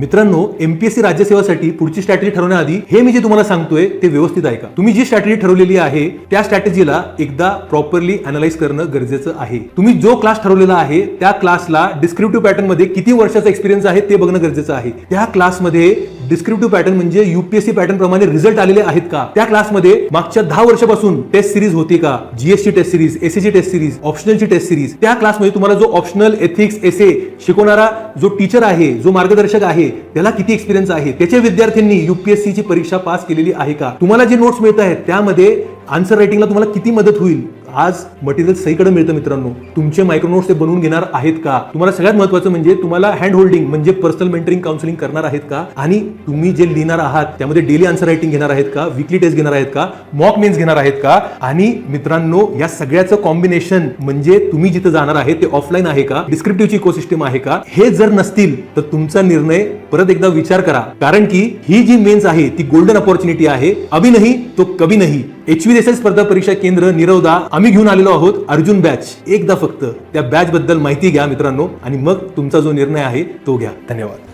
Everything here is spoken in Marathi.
मित्रांनो एमपीएससी राज्यसेवासाठी पुढची स्ट्रॅटेजी ठरवण्याआधी हे मी जे तुम्हाला सांगतोय ते व्यवस्थित ऐका. तुम्ही जी स्ट्रॅटेजी ठरवलेली आहे त्या स्ट्रॅटेजीला एकदा प्रॉपरली अनालाइज करणं गरजेचं आहे. तुम्ही जो क्लास ठरवलेला आहे त्या क्लासला डिस्क्रिप्टिव्ह पॅटर्नमध्ये किती वर्षाचा एक्सपिरियन्स आहे ते बघणं गरजेचं आहे. त्या क्लासमध्ये डिस्क्रिप्टिव्ह पॅटर्न म्हणजे युपीएससी पॅटर्न प्रमाणे रिझल्ट आलेले आहेत का? त्या क्लासमध्ये मागच्या दहा वर्षापासून टेस्ट सिरीज होती का? जीएसटी टेस्ट सिरीज एसीची टेस्ट सिरीज ऑप्शनलची टेस्ट सिरीज त्या क्लासमध्ये तुम्हाला जो ऑप्शनल एथिक्स एसे शिकवणारा जो टीचर आहे जो मार्गदर्शक आहे त्याला किती एक्सपिरियन्स आहे? त्याच्या विद्यार्थ्यांनी युपीएससीची परीक्षा पास केलेली आहे का? तुम्हाला जे नोट्स मिळत आहेत त्यामध्ये आन्सर रायटिंगला तुम्हाला किती मदत होईल? आज मटेरियल सहीकडे मिळतं मित्रांनो. तुमचे मायक्रोनोट्स ते बनवून घेणार आहेत का? तुम्हाला सगळ्यात महत्वाचं म्हणजे तुम्हाला हँड होल्डिंग म्हणजे पर्सनल मेंटरिंग काउन्सिलिंग करणार आहेत का? आणि तुम्ही जे लिहिणार आहात त्यामध्ये डेली आन्सर रायटिंग घेणार आहेत का? विकली टेस्ट घेणार आहेत का? मॉक मेन्स घेणार आहेत का? आणि मित्रांनो या सगळ्याचं कॉम्बिनेशन म्हणजे तुम्ही जिथं जाणार आहे ते ऑफलाईन आहे का? डिस्क्रिप्टिव्हची इकोसिस्टम आहे का? हे जर नसतील तर तुमचा निर्णय परत एकदा विचार करा. कारण की ही जी मेन्स आहे ती गोल्डन अपॉर्च्युनिटी आहे. अभि नाही तो कभी नाही. एचवी देसाई स्पर्धा परीक्षा केंद्र निरवदा. आम्ही घेऊन आलेलो आहोत अर्जुन बॅच एकदा फक्त त्या बॅच बद्दल माहिती घ्या मित्रांनो. आणि मग तुमचा जो निर्णय आहे तो घ्या. धन्यवाद.